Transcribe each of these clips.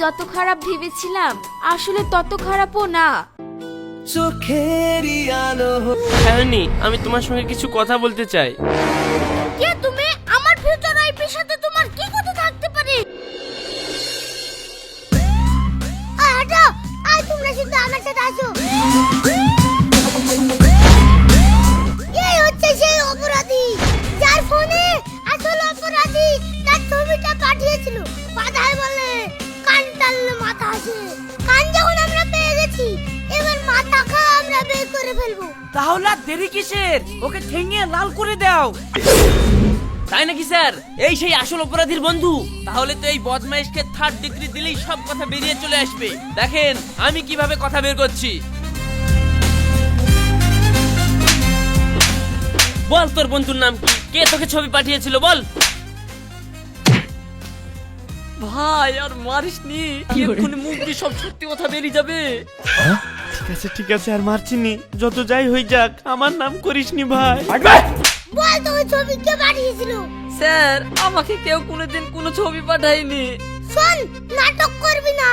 যত খারাপ ভেবেছিলাম আসলে তত খারাপও না। চোখেরই আলো হ্যাঁ আমি তোমার সঙ্গে কিছু কথা বলতে চাই। কে তুমি? আমার ফিউচার ওয়াইফের সাথে তোমার কি কথা থাকতে পারে? আটা আজ তোমরা শুধু আমার সাথে আসো। তাহলে আর দেরি কিসের? ওকে ঠেঙিয়ে লাল করে দাও। তাই নাকি স্যার? এই সেই আসল অপরাধীর বন্ধু। তাহলে তো এই বদমাইশকে থার্ড ডিগ্রি দিলেই সব কথা বেরিয়ে চলে আসবে। দেখেন আমি কীভাবে কথা বের করছি। বল তোর বন্ধুর নাম কি? কে তোকে ছবি পাঠিয়েছিল বল। ভাই আর মারিসনি। এক্ষুনি মুখ দিয়ে সব সত্যি কথা বেরিয়ে যাবে। ঠিক আছে ঠিক আছে আর মারছিনি যত যাই হই যাক আমার নাম করিসনি ভাই। বল তো ছবি কে পাঠিয়েছিল স্যার আমাকে কেউ কোনোদিন কোনো ছবি পাঠায়নি। শোন নাটক করবি না।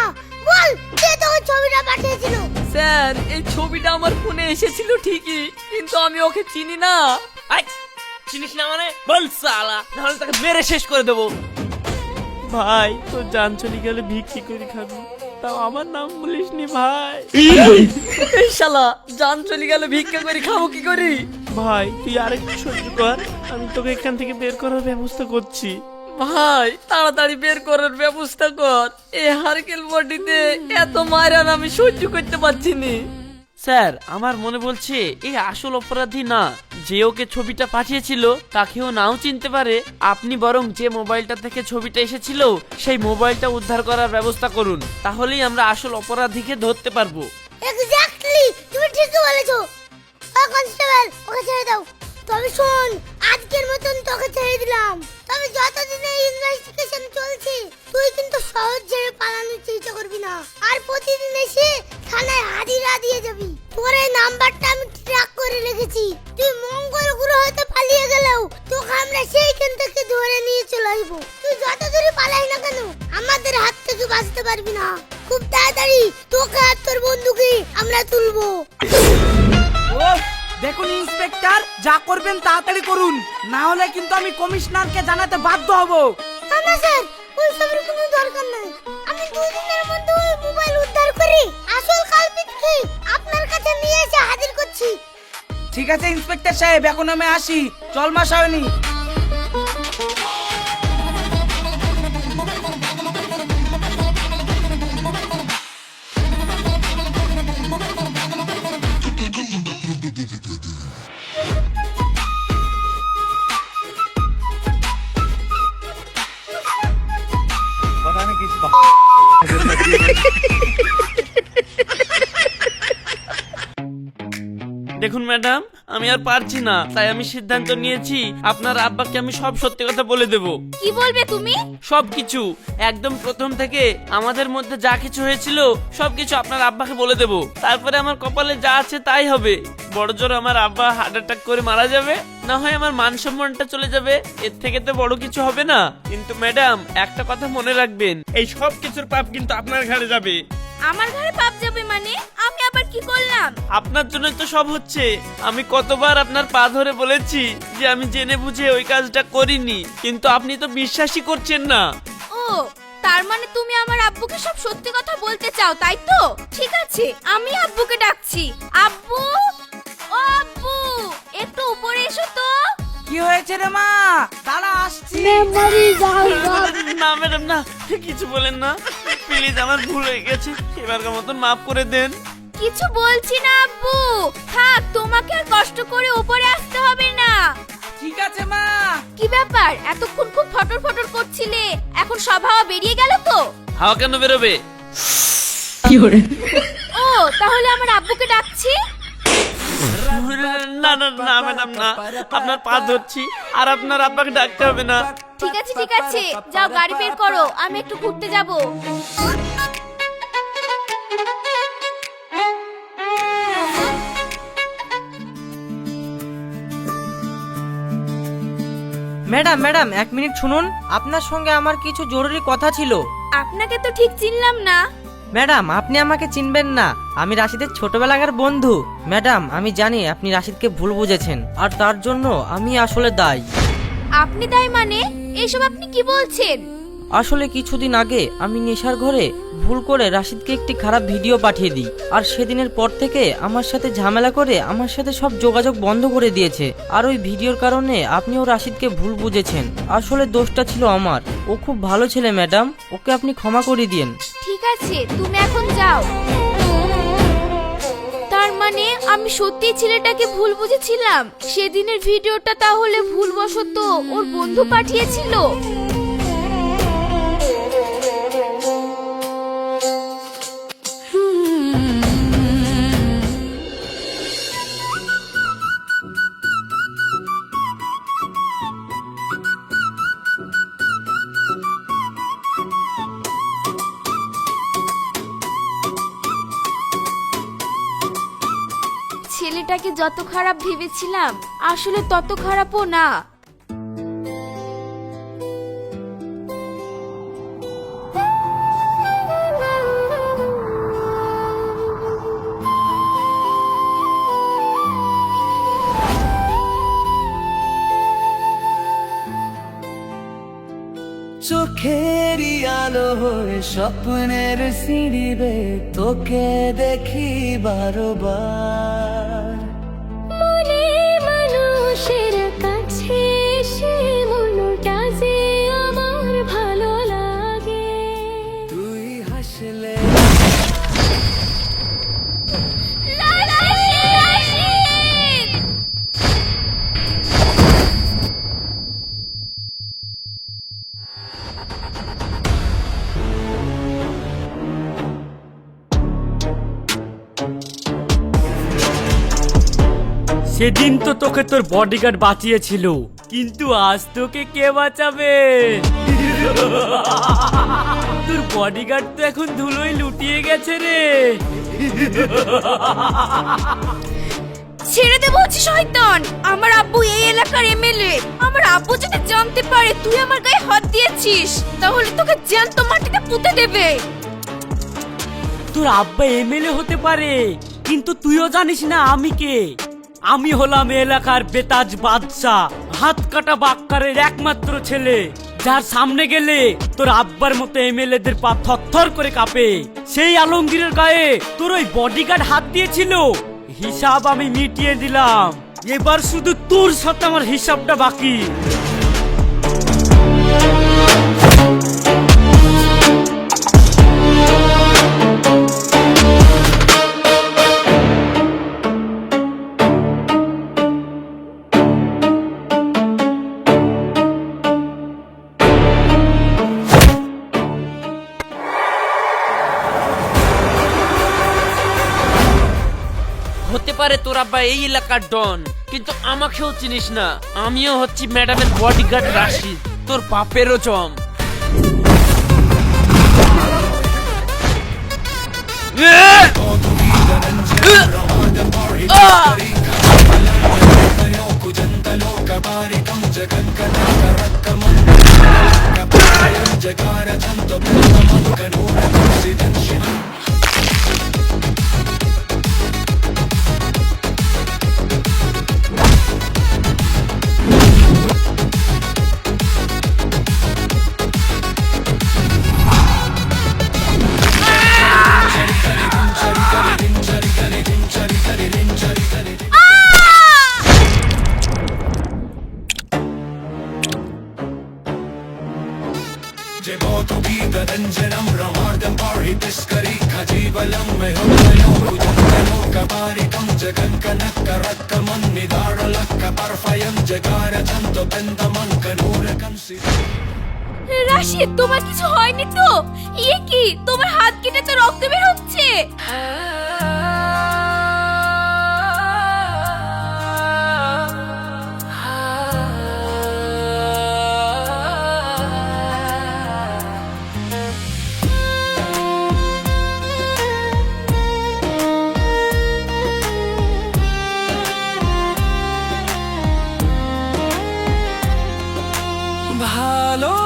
বল কে তো ওই ছবিটা পাঠিয়েছিল? স্যার এই ছবিটা আমার ফোনে এসেছিল ঠিকই কিন্তু আমি ওকে চিনি না। আই, চিনিস না মানে? বল সালা নাহলে তাকে মেরে শেষ করে দেবো। ভাই তো জান চলে গেলে ভিক্ষি করে খাবি। আমার নাম বলিস নি ভাই। এই শালা জান চলে গেল ভিক্ষা করে খাব কি করি? ভাই তুই আর একটু সহ্য কর আমি তোকে এখান থেকে বের করার ব্যবস্থা করছি। ভাই তাড়াতাড়ি বের করার ব্যবস্থা কর। এই হারকেল বডিতে এত মারান আমি সহ্য করতে পারছি নি। স্যার, আমার মনে বলছে এই আসল অপরাধী না। যে ওকে ছবিটা পাঠিয়েছিল, তাকেও নাও চিনতে পারে। আপনি বরং যে মোবাইলটা থেকে ছবিটা এসেছিল, সেই মোবাইলটা উদ্ধার করার ব্যবস্থা করুন। তাহলেই আমরা আসল অপরাধীকে ধরতে পারব। এক্স্যাক্টলি তুমি ঠিকই বলেছ। কনস্টেবল ওকে ছেড়ে দাও। তবে শোন, আজকের মতন তোকে ছেড়ে দিলাম। তবে যতদিন এই ইনভেস্টিগেশন চলছে, তুই কিন্তু সহজ ছেড়ে পালানোর চেষ্টা করবি না। আর প্রতিদিন এসে থানায় হাজিরা দিয়ে যাবি। তোর এই নাম্বারটা আমি ট্র্যাক করে রেখেছি। তুই মঙ্গল গ্রহ হতে পালিয়ে গেলেও তোকে আমরা সেইখান থেকে ধরে নিয়ে চলে আসব। তুই যত দূরে পালাই না কেন, আমাদের হাত থেকে বাঁচতে পারবি না। খুব তাড়াতাড়ি তোকে আর তোর বন্ধুকে আমরা তুলবো। দেখুন ইন্সপেক্টর যা করবেন তাড়াতাড়ি করুন। না হলে কিন্তু আমি কমিশনারকে জানাতে বাধ্য হব। না স্যার ওই সবের কোনো দরকার নাই। আমি দুই দিনের মধ্যে ওই মোবাইল উদ্ধার করে আসল কালপিটকে আপনার কাছে নিয়ে এসে হাজির করছি। ঠিক আছে ইন্সপেক্টর সাহেব এখন আমি আসি। চল মা সায়নি ম্যাডাম আমি আর পারছি না তাই আমি সিদ্ধান্ত নিয়েছি আপনার আব্বাকে আমি সব সত্যি কথা বলে দেব। কি বলবে তুমি? সব কিছু একদম প্রথম থেকে আমাদের মধ্যে যা কিছু হয়েছিল সব কিছু আপনার আব্বাকে বলে দেব। তারপরে আমার কপালে যা আছে তাই হবে। বড় জোর আমার আব্বা হার্ট অ্যাটাক করে মারা যাবে না হয় আমার মান সম্মানটা চলে যাবে এর থেকে তো বড় কিছু হবে না। কিন্তু ম্যাডাম একটা কথা মনে রাখবেন এই সব কিছুর পাপ কিন্তু আপনার ঘাড়ে যাবে। আমার ঘরে পাপ যাবে মানে? আমি আবার কি করলাম? আপনার জন্য তো সব হচ্ছে। আমি কতবার আপনার পা ধরে বলেছি যে আমি জেনে বুঝে ওই কাজটা করিনি কিন্তু আপনি তো বিশ্বাসই করছেন না। ও তার মানে তুমি আমার আব্বুকে সব সত্যি কথা বলতে চাও তাই তো? ঠিক আছে আমি আব্বুকে ডাকছি। আব্বু? ও আব্বু একটু উপরে এসো তো। কি হয়েছে রে মা? দাঁড়া আসছি। না ম্যাডাম না কিছু বলেন না। প্লিজ আমার ভুল হয়ে গেছে। এবারকার মতন মাফ করে দেন। কিছু বলছি না আব্বু। থাক তোমাকে আর কষ্ট করে উপরে আসতে হবে না। ঠিক আছে মা। কি ব্যাপার? এতক্ষণ খুব ফটর ফটর করছিলে। এখন সব হাওয়া বেরিয়ে গেল তো? হাওয়া কেন বেরোবে? কি ও তাহলে আমার আব্বুকে ডাকছি। না না না ম্যাডাম না। আপনার পা ধরছি আর আপনার আব্বাকে ডাকতে হবে না। ঠিক আছে ঠিক আছে। যাও গাড়ি বের করো। আমি একটু ঘুরতে যাব। ম্যাডাম ম্যাডাম এক মিনিট শুনুন। আপনার সঙ্গে আমার কিছু জরুরি কথা ছিল। আপনাকে তো ঠিক চিনলাম না। ম্যাডাম আপনি আমাকে চিনবেন না। আমি রাশিদের ছোটবেলাকার বন্ধু। ম্যাডাম আমি জানি আপনি রাশিদকে ভুল বুঝেছেন আর তার জন্য আমি আসলে দায়ী। আপনি তাই মানে? এসব আপনি কি বলছেন? আসলে কিছুদিন আগে আমি নেশার ঘরে ভুল করে রাশিদকে একটি খারাপ ভিডিও পাঠিয়ে দিই আর সেদিনের পর থেকে আমার সাথে ঝামেলা করে আমার সাথে সব যোগাযোগ বন্ধ করে দিয়েছে আর ওই ভিডিওর কারণে আপনিও রাশিদকে ভুল বুঝেছেন। আসলে দোষটা ছিল আমার। ও খুব ভালো ছেলে ম্যাডাম। ওকে আপনি ক্ষমা করে দিন ঠিক আছে, তুমি এখন যাও। তার মানে আমি সত্যি ছেলেটাকে ভুল বুঝেছিলাম? সেদিনের ভিডিওটা তাহলে ভুলবশত ওর বন্ধু পাঠিয়েছিল? ছেলেটাকে যত খারাপ ভেবেছিলাম, আসলে তত খারাপও না। চোখেরই আলো হয়ে স্বপ্নের সিঁড়িবে তোকে দেখি বারবার। সেদিন তো তোকে তোর বডিগার্ড বাঁচিয়েছিল। কিন্তু আজ তোকে কে বাঁচাবে? তোর বডিগার্ড তো এখন ধুলোয় লুটিয়ে গেছে রে। ছেড়ে দে বলছি শয়তান। আমার আব্বু এই এলাকার এমএলএ। আমার আব্বু যদি জানতে পারে তুই আমার গায়ে হাত দিয়েছিস তাহলে তোকে জ্যান্ত মাটিতে পুঁতে দেবে। তোর আব্বা এমএলএ হতে পারে কিন্তু তুইও জানিস না আমি কে। আমি হলাম এলাকার বেতাজ বাদশাহ। হাত কাটা বাক্কারের একমাত্র ছেলে। যার সামনে গেলে তোর আব্বার মতো এমএলএ দের পা থরথর করে কাঁপে। সেই আলমগীরের গায়ে তোর ওই বডিগার্ড হাত দিয়েছিল। হিসাব আমি মিটিয়ে দিলাম। এবার শুধু তোর সাথে আমার হিসাবটা বাকি। তোর আব্বা এই এলাকার ডন, কিন্তু আমাকেও চিনিস না। আমিও হচ্ছি ম্যাডামের বডিগার্ড রাশিদ, তোর বাপেরও চম রাশিদ তোমার কিছু হয়নি তো? ইয়ে কি? তোমার হাত কেটে তো রক্ত বের হচ্ছে। ভালোবাসা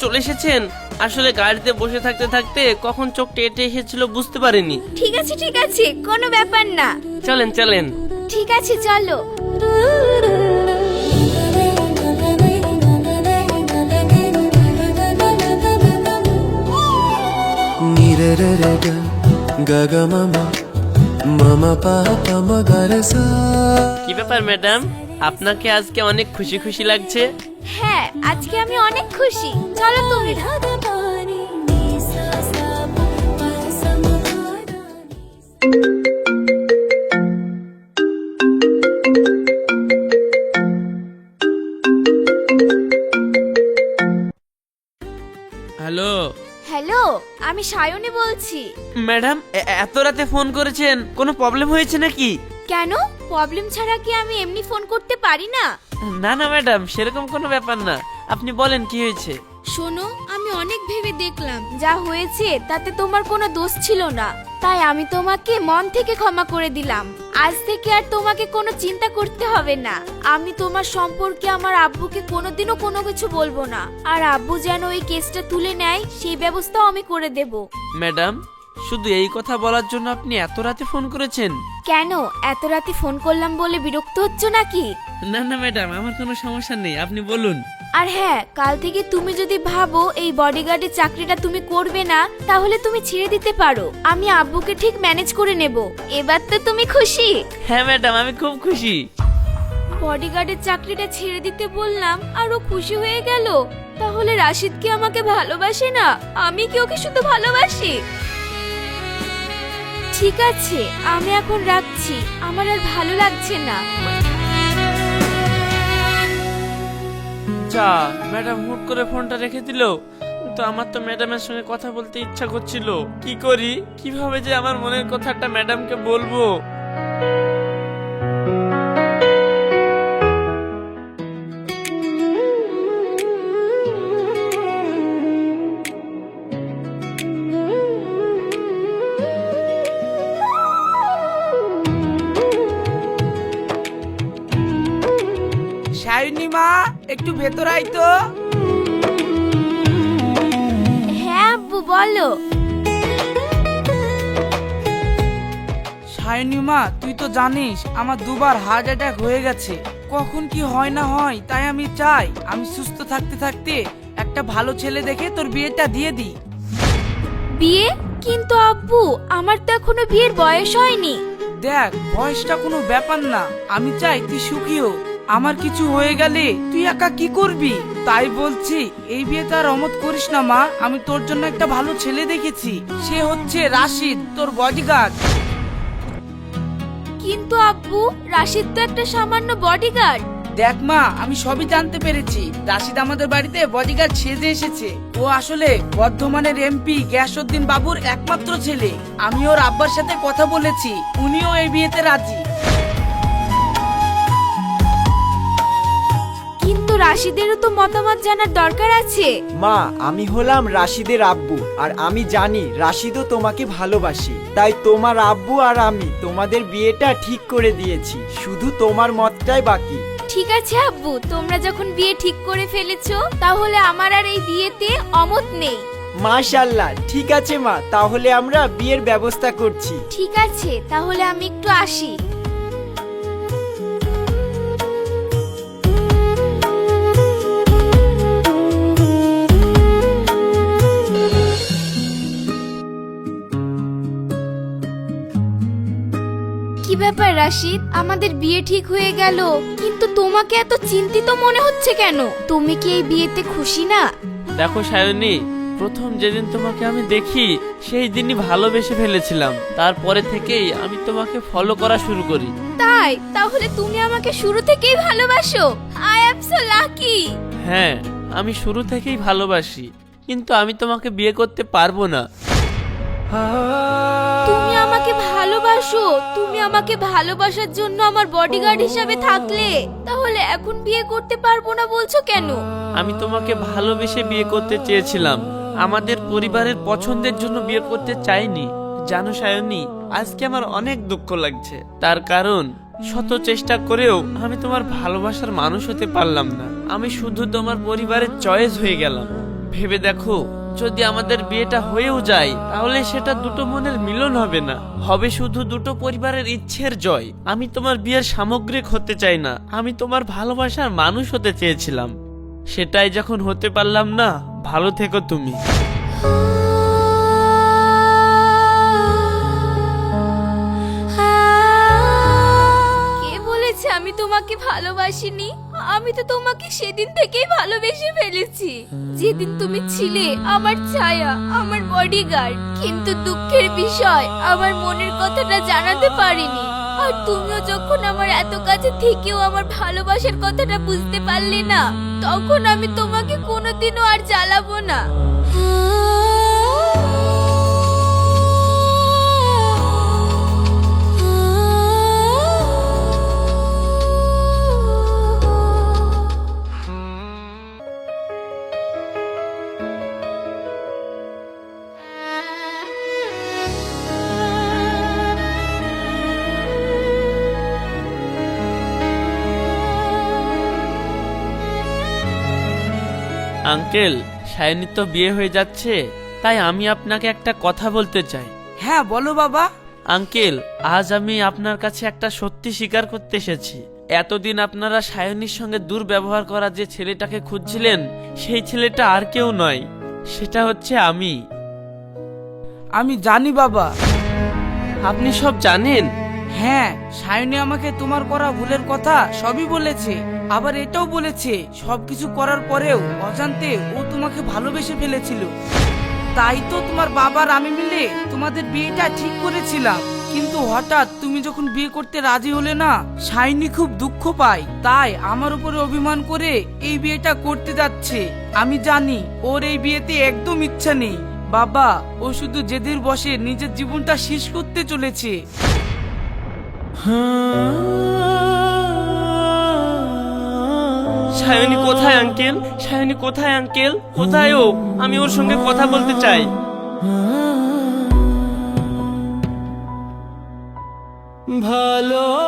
চলে এসেছেন? আসলে গাড়িতে বসে থাকতে থাকতে কখন চোখ টেটে এসেছিল বুঝতে পারিনি। ঠিক আছে ঠিক আছে কোনো ব্যাপার না। চলেন চলেন। ঠিক আছে চলো। কি ব্যাপার ম্যাডাম? আপনাকে আজকে অনেক খুশি খুশি লাগছে। হ্যাঁ আজকে আমি অনেক খুশি। চলো তুমি হ্যালো। হ্যালো আমি সায়নী বলছি। ম্যাডাম এ- এত রাতে ফোন করেছেন কোনো প্রবলেম হয়েছে নাকি? কেন? প্রবলেম ছাড়া কি আমি এমনি ফোন করতে পারি না? না না ম্যাডাম সেরকম কোনো ব্যাপার না। আপনি বলেন কি হয়েছে? শোনো আমি অনেক ভেবে দেখলাম যা হয়েছে তাতে তোমার কোনো দোষ ছিল না। তাই আমি তোমাকে মন থেকে ক্ষমা করে দিলাম। আজ থেকে আর তোমাকে কোনো চিন্তা করতে হবে না। আমি তোমার সম্পর্কে আমার আব্বুকে কোনোদিনও কোনো কিছু বলব না। আর আব্বু যেন ওই কেসটা তুলে নেয় সেই ব্যবস্থাও আমি করে দেব। ম্যাডাম শুধু এই কথা বলার জন্য আপনি এত রাতে ফোন করেছেন? কেন? এত রাতে ফোন করলাম বলে বিরক্ত হচ্ছ নাকি? না না ম্যাডাম আমার কোনো সমস্যা নেই আপনি বলুন। আর হ্যাঁ কাল থেকে তুমি যদি ভাবো এই বডিগার্ডের চাকরিটা তুমি করবে না তাহলে তুমি ছেড়ে দিতে পারো। আমি আব্বুকে ঠিক ম্যানেজ করে নেব। এবার তো তুমি খুশি? হ্যাঁ ম্যাডাম আমি খুব খুশি। বডিগার্ডের চাকরিটা ছেড়ে দিতে বললাম আর ও খুশি হয়ে গেল। তাহলে রাশিদ কি আমাকে ভালোবাসে না? আমি কি ওকে শুধু ভালোবাসি? ঠিক আছে, আমি এখন রাখছি। আমার আর ভালো লাগছে না। যা, ম্যাডাম হুট করে ফোনটা রেখে দিল। তো আমার তো ম্যাডামের সঙ্গে কথা বলতে ইচ্ছা করছিল। কি করি? কীভাবে যে আমার মনের কথাটা ম্যাডামকে বলব? সায়নী মা একটু ভেতর আই তো। হ্যাঁ আব্বু বলো। সায়নী মা তুই তো জানিস আমার দুবার হার্ট অ্যাটাক হয়ে গেছে। কখন কি হয় না হয় তাই আমি চাই আমি সুস্থ থাকতে থাকতে একটা ভালো ছেলে দেখে তোর বিয়েটা দিয়ে দিই। বিয়ে? কিন্তু আব্বু আমার তো এখনও বিয়ের বয়স হয়নি। দেখ বয়সটা কোনো ব্যাপার না। আমি চাই তুই সুখী হো আমার কিছু হয়ে গেলে তুই একা কি করবি? তাই বলছি এই বিয়েতে আর অমত করিস না মা। আমি তোর জন্য একটা ভালো ছেলে দেখেছি। সে হচ্ছে রাশিদ তোর বডিগার্ড কিন্তু আব্বু রাশিদ তো একটা সামান্য বডিগার্ড দেখ মা আমি সবই জানতে পেরেছি। রাশিদ আমাদের বাড়িতে বডিগার্ড সেজে এসেছে। ও আসলে বর্ধমানের এমপি গ্যাসউদ্দিন বাবুর একমাত্র ছেলে। আমি ওর আব্বার সাথে কথা বলেছি। উনিও এই বিয়েতে রাজি। রাশিদেরও তো মতামত জানার দরকার আছে। মা আমি হলাম রাশিদের আব্বু আর আমি জানি রাশিদও তোমাকে ভালোবাসি। তাই তোমার আব্বু আর আমি তোমাদের বিয়েটা ঠিক করে দিয়েছি শুধু তোমার মতটাই বাকি। ঠিক আছে আব্বু তোমরা যখন বিয়ে ঠিক করে ফেলেছো তাহলে আমার আর এই বিয়েতে অমত নেই। মাশাল্লাহ ঠিক আছে মা তাহলে আমরা বিয়ের ব্যবস্থা করছি। ঠিক আছে তাহলে আমি একটু আসি। ব্যাপার রাশিদ? আমাদের বিয়ে ঠিক হয়ে গেল। কিন্তু তোমাকে এত চিন্তিত মনে হচ্ছে কেন? তুমি কি এই বিয়েতে খুশি না? দেখো সায়নী প্রথম যেদিন তোমাকে আমি দেখি সেই দিনই ভালোবেসে ফেলেছিলাম। তারপরে থেকেই আমি তোমাকে ফলো করা শুরু করি। তাই? তাহলে তুমি আমাকে শুরু থেকেই ভালোবাসো? আই অ্যাম সো লাকি হ্যাঁ আমি শুরু থেকেই ভালোবাসি কিন্তু আমি তোমাকে বিয়ে করতে পারব না। ভালোবাসো। তুমি আমাকে ভালোবাসার জন্য আমার বডিগার্ড হিসাবে থাকলে। তাহলে এখন বিয়ে করতে পারব না বলছো কেন? আমি তোমাকে ভালোবেসে বিয়ে করতে চেয়েছিলাম। আমাদের পরিবারের পছন্দের জন্য বিয়ে করতে চাইনি। জানো সায়নী, আজকে আমার অনেক দুঃখ লাগছে। তার কারণ, শত চেষ্টা করেও আমি তোমার ভালোবাসার মানুষ হতে পারলাম না। আমি শুধু তোমার পরিবারের চয়েস হয়ে গেলাম। ভেবে দেখো যদি আমাদের বিয়েটা হয়েও যায়, তাহলে সেটা দুটো মনের মিলন হবে না। হবে শুধু দুটো পরিবারের ইচ্ছের জয়। আমি তোমার বিয়ের সামগ্রিক হতে চাই না। আমি তোমার ভালোবাসার মানুষ হতে চেয়েছিলাম। সেটাই যখন হতে পারলাম না, ভালো থেকো তুমি। আমি তোমাকে ভালোবাসিনি, আমি তো তোমাকে সেদিন থেকেই ভালোবেসে ফেলেছি। যেদিন তুমি ছিলে আমার ছায়া, আমার বডিগার্ড কিন্তু দুঃখের বিষয়, আমার মনের কথাটা জানাতে পারিনি। আর তুমিও যখন আমার এত কাছে থেকেও আমার ভালোবাসার কথাটা বুঝতে পারলে না, তখন আমি তোমাকে কোনোদিনও আর জ্বালাবো না। আঙ্কেল সায়নির তো বিয়ে হয়ে যাচ্ছে তাই আমি আপনাকে একটা কথা বলতে চাই। হ্যাঁ বলো বাবা। আঙ্কেল আজ আমি আপনার কাছে একটা সত্যি স্বীকার করতে এসেছি। এতদিন আপনারা সায়নির সঙ্গে দুর্ব্যবহার করা যে ছেলেটাকে খুঁজছিলেন সেই ছেলেটা আর কেউ নয়। সেটা হচ্ছে আমি। আমি জানি বাবা। আপনি সব জানেন? হ্যাঁ সায়নী আমাকে তোমার করা ভুলের কথা সবই বলেছে। আবার এটাও বলেছে, সবকিছু করার পরেও অজান্তে ও তোমাকে ভালোবেসে ফেলেছিল। তাই তো তোমার বাবার আমি মিলে তোমাদের বিয়েটা ঠিক করেছিলাম। কিন্তু হঠাৎ তুমি যখন বিয়ে করতে রাজি হলে না সাইনি খুব দুঃখ পায়। তাই আমার উপরে অভিমান করে এই বিয়েটা করতে যাচ্ছে। আমি জানি ওর এই বিয়েতে একদম ইচ্ছা নেই। বাবা, ও শুধু জেদের বসে নিজের জীবনটা শেষ করতে চলেছে। সায়নী কোথায়, আঙ্কেল? সায়নী কোথায়, আঙ্কেল? কোথায় ও? আমি ওর সঙ্গে কথা বলতে চাই। ভালো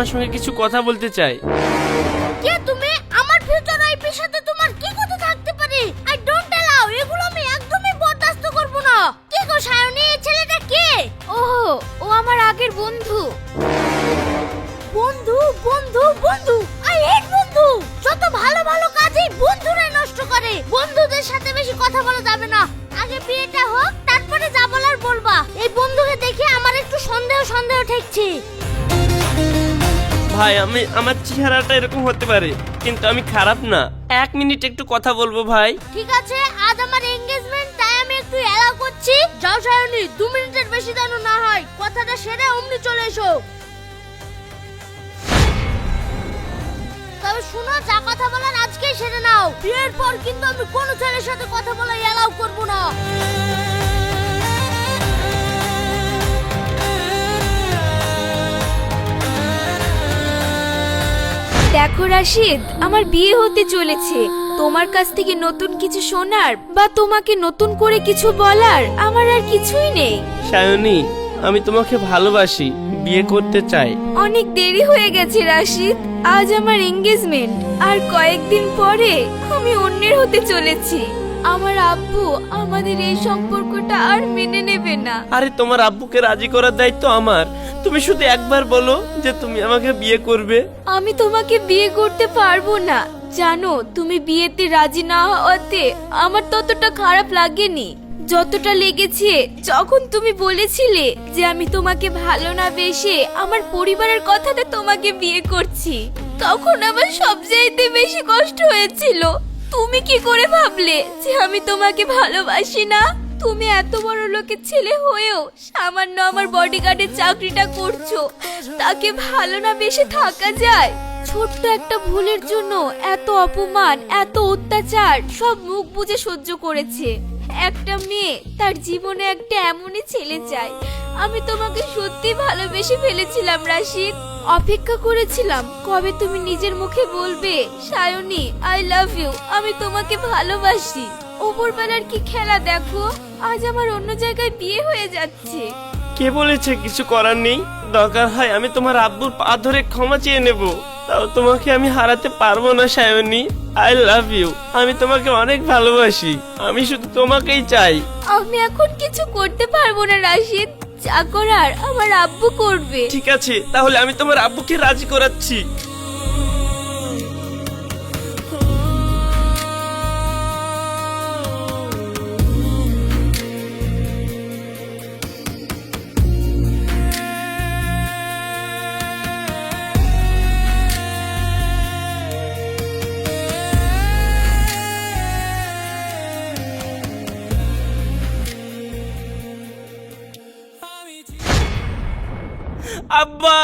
তোমার সঙ্গে কিছু কথা বলতে চাই। কে তুমি? আমার ফিউচার ওয়াইফের সাথে তোমার কি কথা থাকতে পারে? আই ডোন্ট অ্যালাউ এগুলো আমি একদমই বরদাস্ত করব না। কে গো সায়নী, এই ছেলেটা কে? ওহো, ও আমার আগের বন্ধু। বন্ধু বন্ধু বন্ধু আই হেট বন্ধু। যত ভালো ভালো কাজই বন্ধুরাই নষ্ট করে। বন্ধুদের সাথে বেশি কথা বলা যাবে না। আগে বিয়েটা হোক, তারপরে যা বলার বলবা। এই বন্ধুকে দেখে আমার একটু সন্দেহ সন্দেহ ঠেকছে। ভাই, আমি, আমার চেহারাটা এরকম হতে পারে, কিন্তু আমি খারাপ না। এক মিনিট একটু কথা বলব ভাই। ঠিক আছে, আজ আমার এঙ্গেজমেন্ট তাই আমি একটু এলাও করছি। যাও সায়নী, দু মিনিটের বেশি যেন না হয়, কথাটা সেরে অমনি চলে এসো। তবে শুনো, যা কথা বলার আজকেই সেরে নাও। বিয়ের পর কিন্তু আমি কোনো ছেলের সাথে কথা বলা এলাও করব না। দেখো রাশিদ আমার বিয়ে হতে চলেছে। তোমার কাছ থেকে নতুন কিছু শোনার বা তোমাকে নতুন করে কিছু বলার আমার আর কিছুই নেই। সায়নী আমি তোমাকে ভালোবাসি বিয়ে করতে চাই। অনেক দেরি হয়ে গেছে রাশিদ আজ আমার এঙ্গেজমেন্ট আর কয়েকদিন পরে আমি অন্যের হতে চলেছি। আমার আব্বু আমাদের এই সম্পর্কটা আর মেনে নেবে না। আরে তোমার আব্বুকে রাজি করার দায়িত্ব আমার। তুমি শুধু একবার বলো যে তুমি আমাকে বিয়ে করবে। আমি তোমাকে বিয়ে করতে পারব না। জানো তুমি বিয়েতে রাজি না হওয়াতে আমার ততটা খারাপ লাগেনি। যতটা লেগেছে যখন তুমি বলেছিলে যে আমি তোমাকে ভালো না বেশে আমার পরিবারের কথাতে তোমাকে বিয়ে করছি তখন আমার সবচাইতে বেশি কষ্ট হয়েছিল। তুমি কি করে ভাবলে যে আমি তোমাকে ভালোবাসি না? তুমি এত বড় লোকের ছেলে হয়েও সামান্য আমার বডিগার্ডের চাকরিটা করছ। তাকে ভালো না বেশি থাকা যায়। ছোট্ট একটা ভুলের জন্য এত অপমান, এত অত্যাচার সব মুখ বুঝে সহ্য করেছে। একটা মেয়ে, তার জীবনে একটা এমনই ছেলে চায় আমি তোমাকে সত্যি ভালোবেসে ফেলেছিলাম, রাশিদ। অপেক্ষা করেছিলাম, কবে তুমি নিজের মুখে বলবে, সায়নী আই লাভ ইউ আমি তোমাকে ভালোবাসি। ওপরবেলার কি খেলা দেখো? আজ আমার অন্য জায়গায় বিয়ে হয়ে যাচ্ছে। কে বলেছে কিছু করার নেই? দরকার হয় আমি তোমার আব্বুর পা ধরে ক্ষমা চেয়ে নেব। তাও তোমাকে আমি হারাতে পারব না সায়নী। আই লাভ ইউ আমি তোমাকে অনেক ভালোবাসি। আমি শুধু তোমাকেই চাই। আমি এখন কিছু করতে পারব না রাশিদ। যা করার আমার আব্বু করবে। ঠিক আছে তাহলে আমি তোমার আব্বুকে রাজি করাচ্ছি। আব্বা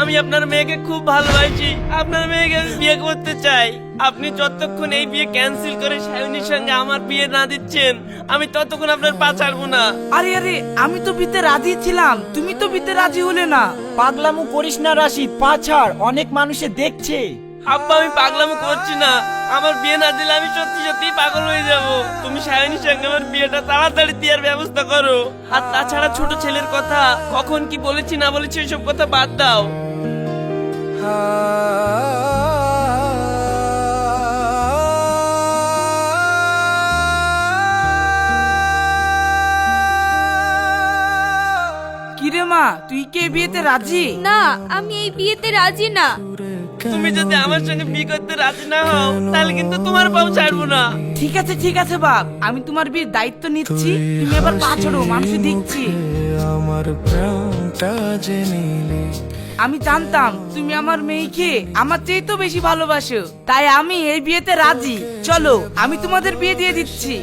আমি আপনার মেয়েকে খুব ভালোবাসি। আপনার মেয়েকে আমি বিয়ে করতে চাই। আপনি যতক্ষণ এই বিয়ে ক্যান্সেল করে সায়নীর সঙ্গে আমার বিয়ে না দিচ্ছেন আমি ততক্ষণ আপনার পা ছাড়বো না। আরে আরে আমি তো বিতে রাজি ছিলাম। তুমি তো বিতে রাজি হলে না। পাগলামু করিস না রাশি পা ছাড় অনেক মানুষে দেখছে। আব্বা আমি পাগলামো করছি না। আমার বিয়ে না দিলে আমি সত্যি সত্যি পাগল হয়ে যাব। তুমি সায়নীর সঙ্গে আমার বিয়েটা তাড়াতাড়ি দেওয়ার ব্যবস্থা করো। আর তাছাড়া ছোট ছেলের কথা কখন কি বলেছি না বলেছি ওইসব কথা বাদ দাও। কিরে মা তুই কে বিয়েতে রাজি? না আমি এই বিয়েতে রাজি না। তুমি যদি আমার সঙ্গে বিয়ে করতে রাজি না হও তাহলে কিন্তু তোমার পাও ছাড়বো না। ঠিক আছে ঠিক আছে বাপ। আমি তোমার বিয়ের দায়িত্ব নিচ্ছি তুমি এবার পা ছাড়ো মানুষ দেখছি। আমার প্রাণটা যে নিলে আমি জানতাম তুমি আমার মেয়েকে আমার চেয়ে তো বেশি ভালোবাসো। তাই আমি এই বিয়েতে রাজি। চলো আমি তোমাদের বিয়ে দিয়ে দিচ্ছি।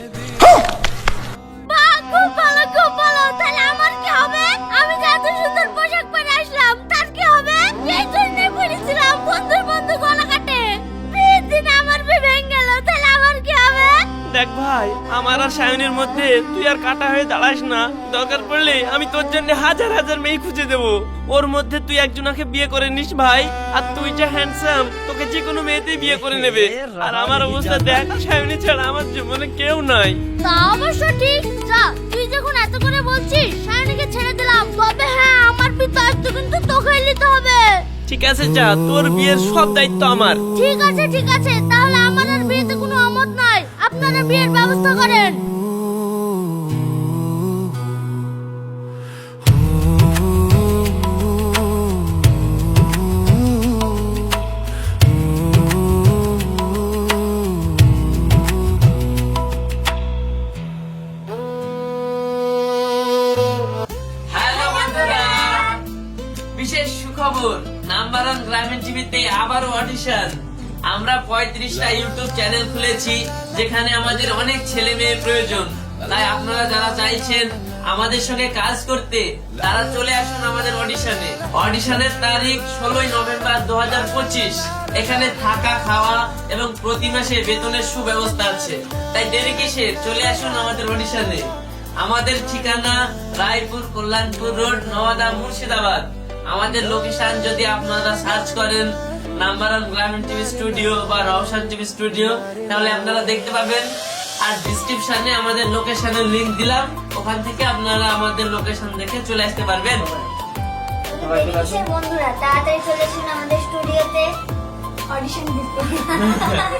সায়নের মধ্যে তুই আর কাটা হয়ে দাঁড়াস না। দরকার পড়লে আমি তোর জন্য হাজার হাজার মেয়ে খুঁজে দেব। ওর মধ্যে তুই একজনকে বিয়ে করে নিস ভাই আর তুই যে হ্যান্ডসাম তোকে যে কোনো মেয়েতেই বিয়ে করে নেবে। আর আমার অবস্থা দেখ সায়নী ছাড়া আমার জীবনে কেউ নাই। তা অবশ্য ঠিক। যা তুই যখন এত করে বলছিস সায়নীকে ছেড়ে দিলাম। তবে হ্যাঁ আমার কিন্তু তোকে নিতে হবে। ঠিক আছে যা তোর বিয়ের সব দায়িত্ব আমার। ঠিক আছে ঠিক আছে। তাহলে আপনারা বিয়ের ব্যবস্থা করেন। বিশেষ সুখবর নাম্বার ওয়ান গ্রামীণ টিভিতে আবারও অডিশন আমরা পঁয়ত্রিশটা ইউটিউব চ্যানেল খুলেছি, যেখানে আমাদের অনেক ছেলে মেয়ের প্রয়োজন। তাই আপনারা যারা চাইছেন আমাদের সঙ্গে কাজ করতে, তারা চলে আসুন আমাদের অডিশনে অডিশনের তারিখ ষোলোই নভেম্বর দু হাজার পঁচিশ। এখানে থাকা, খাওয়া এবং প্রতি মাসে বেতনের সুব্যবস্থা আছে। তাই দেরি কিসের চলে আসুন আমাদের অডিশনে আমাদের ঠিকানা রায়পুর কল্যাণপুর রোড, নওয়াদা, মুর্শিদাবাদ। আমাদের লোকেশন যদি আপনারা সার্চ করেন number one Gramin TV studio বা রওশান টিভি স্টুডিও তাহলে আপনারা দেখতে পাবেন। আর ডিসক্রিপশনে আমাদের লোকেশনের লিংক দিলাম। ওখান থেকে আপনারা আমাদের লোকেশন দেখে চলে আসতে পারবেন। বন্ধুরা তাড়াতাড়ি চলে আসুন আমাদের স্টুডিওতে অডিশন দিতে।